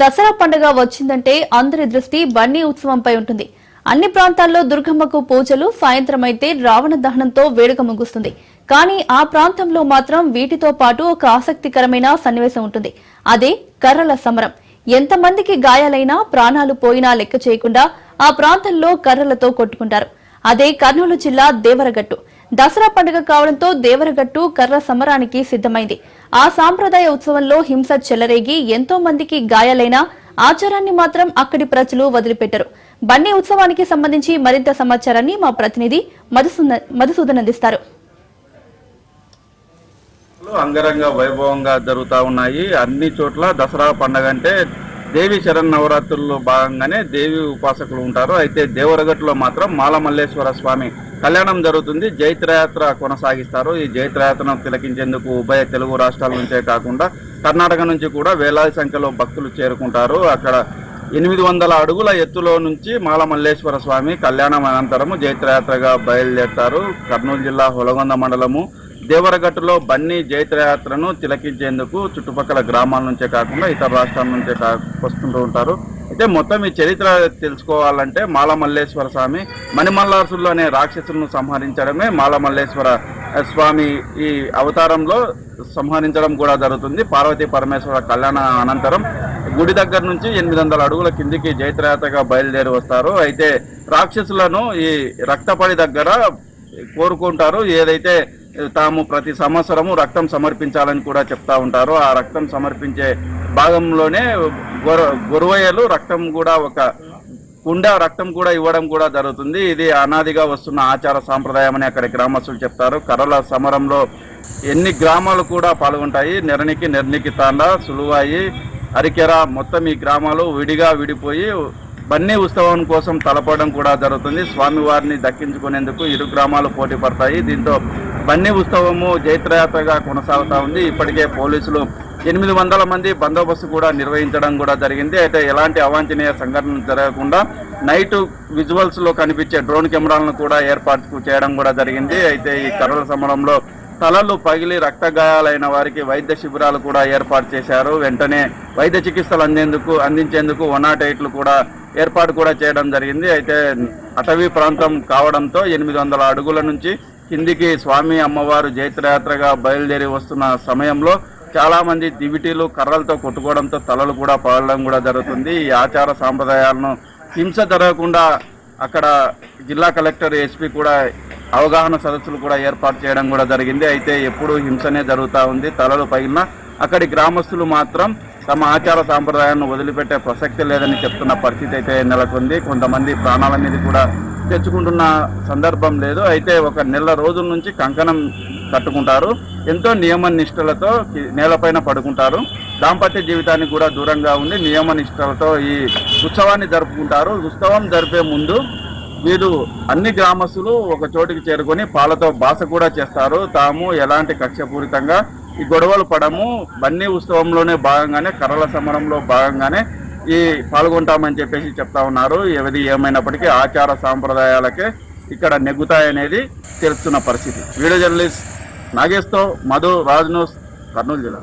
దసరా పండుగ వచ్చిందంటే అందరి దృష్టి బన్నీ ఉత్సవంపై ఉంటుంది. అన్ని ప్రాంతాల్లో దుర్గమ్మకు పూజలు సాయంత్రం అయితే రావణ దహనంతో వేడుక ముగుస్తుంది. కానీ ఆ ప్రాంతంలో మాత్రం వీటితో పాటు ఒక ఆసక్తికరమైన సన్నివేశం ఉంటుంది. అదే కర్రల సమరం. ఎంతమందికి గాయాలైనా ప్రాణాలు పోయినా లెక్క చేయకుండా ఆ ప్రాంతంలో కర్రలతో కొట్టుకుంటారు. అదే కర్నూలు జిల్లా దేవరగట్టు. దసరా పండుగ కావడంతో దేవరగట్టు కర్ర సమరానికి సిద్ధమైంది. ఆ సాంప్రదాయ ఉత్సవంలో హింస చెలరేగి ఎంతో మందికి గాయాలైనా ఆచారాన్ని మాత్రం అక్కడి ప్రజలు వదిలిపెట్టారు. బన్నీ ఉత్సవానికి సంబంధించి మరింత సమాచారాన్ని మా ప్రతినిధి మధుసూదన్ అందిస్తారు. అంగరంగ వైభవంగా జరుగుతూ ఉన్నాయి. అన్ని చోట్ల దసరా పండుగ అంటే దేవి శరణ్ నవరాత్రుల్లో భాగంగానే దేవి ఉపాసకులు ఉంటారు. అయితే దేవరగట్టులో మాత్రం మాలమల్లేశ్వర స్వామి కళ్యాణం జరుగుతుంది. జైత్రయాత్ర కొనసాగిస్తారు. ఈ జైత్రయాత్రను తిలకించేందుకు ఉభయ తెలుగు రాష్ట్రాల నుంచే కాకుండా కర్ణాటక నుంచి కూడా వేలాది సంఖ్యలో భక్తులు చేరుకుంటారు. అక్కడ ఎనిమిది వందల అడుగుల ఎత్తులో నుంచి మాలమల్లేశ్వర స్వామి కళ్యాణం అనంతరము జైత్రయాత్రగా బయలుదేరుతారు. కర్నూలు జిల్లా హొలగొంద మండలము దేవరగట్టులో బన్నీ జైత్రయాత్రను తిలకించేందుకు చుట్టుపక్కల గ్రామాల నుంచే కాకుండా ఇతర రాష్ట్రాల నుంచే కా వస్తుంటూ ఉంటారు. అయితే మొత్తం ఈ చరిత్ర తెలుసుకోవాలంటే మాలమల్లేశ్వర స్వామి మణిమల్లాసులు అనే రాక్షసులను సంహరించడమే మాలమల్లేశ్వర స్వామి ఈ అవతారంలో సంహరించడం కూడా జరుగుతుంది. పార్వతీ పరమేశ్వర కళ్యాణ అనంతరం గుడి దగ్గర నుంచి ఎనిమిది వందల అడుగుల కిందికి జైత్రయాత్రగా బయలుదేరి వస్తారు. అయితే రాక్షసులను ఈ రక్తపడి దగ్గర కోరుకుంటారు. ఏదైతే తాము ప్రతి సంవత్సరము రక్తం సమర్పించాలని కూడా చెప్తా ఉంటారు. ఆ రక్తం సమర్పించే భాగంలోనే గొర గొరవయ్యలు రక్తం కూడా ఒక కుండ రక్తం కూడా ఇవ్వడం కూడా జరుగుతుంది. ఇది అనాదిగా వస్తున్న ఆచార సాంప్రదాయం అని అక్కడి గ్రామస్తులు చెప్తారు. కర్రల సమరంలో ఎన్ని గ్రామాలు కూడా పాల్గొంటాయి. నిరనికి నెర్నికి తాండ సులువాయి అరికెర మొత్తం ఈ గ్రామాలు విడిగా విడిపోయి బన్నీ ఉత్సవం కోసం తలపడం కూడా జరుగుతుంది. స్వామివారిని దక్కించుకునేందుకు ఇరు గ్రామాలు పోటీ పడతాయి. దీంతో బన్నీ ఉత్సవము జైత్రయాత్రగా కొనసాగుతూ ఉంది. ఇప్పటికే పోలీసులు ఎనిమిది వందల మంది బందోబస్తు కూడా నిర్వహించడం కూడా జరిగింది. అయితే ఎలాంటి అవాంఛనీయ సంఘటనలు జరగకుండా నైట్ విజువల్స్లో కనిపించే డ్రోన్ కెమెరాలను కూడా ఏర్పాటు చేయడం కూడా జరిగింది. అయితే ఈ కర్రల సమరంలో తలలు పగిలి రక్త గాయాలైన వారికి వైద్య శిబిరాలు కూడా ఏర్పాటు చేశారు. వెంటనే వైద్య చికిత్సలు అందేందుకు అందించేందుకు వన్ నాట్ ఎయిట్లు కూడా ఏర్పాటు కూడా చేయడం జరిగింది. అయితే అటవీ ప్రాంతం కావడంతో ఎనిమిది వందల అడుగుల నుంచి కిందికి స్వామి అమ్మవారు జైత్రయాత్రగా బయలుదేరి వస్తున్న సమయంలో చాలా మంది దివిటీలు కర్రలతో కొట్టుకోవడంతో తలలు కూడా పగలడం కూడా జరుగుతుంది. ఈ ఆచార సాంప్రదాయాలను హింస జరగకుండా అక్కడ జిల్లా కలెక్టర్ ఎస్పీ కూడా అవగాహన సదస్సులు కూడా ఏర్పాటు చేయడం కూడా జరిగింది. అయితే ఎప్పుడూ హింసనే జరుగుతూ ఉంది. తలలు పగిలిన అక్కడి గ్రామస్తులు మాత్రం తమ ఆచార సాంప్రదాయాలను వదిలిపెట్టే ప్రసక్తి లేదని చెప్తున్న పరిస్థితి అయితే నెలకొంది. కొంతమంది ప్రాణాల మీద కూడా తెచ్చుకుంటున్న సందర్భం లేదు. అయితే ఒక నెల రోజుల నుంచి కంకణం కట్టుకుంటారు. ఎంతో నియమ నిష్టలతో నేలపైన పడుకుంటారు. దాంపత్య జీవితానికి కూడా దూరంగా ఉండి నియమ నిష్టలతో ఈ ఉత్సవాన్ని జరుపుకుంటారు. ఉత్సవం జరిపే ముందు వీరు అన్ని గ్రామస్తులు ఒక చోటికి చేరుకొని పాలతో బాస కూడా చేస్తారు. తాము ఎలాంటి కక్షపూరితంగా ఈ గొడవలు పడము. బన్నీ ఉత్సవంలోనే భాగంగానే కర్రల సమరంలో భాగంగానే ఈ పాల్గొంటామని చెప్పేసి చెప్తా ఉన్నారు. ఏది ఏమైనప్పటికీ ఆచార సాంప్రదాయాలకే ఇక్కడ నెగ్గుతాయనేది తెలుస్తున్న పరిస్థితి. వీడియో జర్నలిస్ట్ నాగేష్తో మధు రాజ్ న్యూస్ కర్నూలు జిల్లా.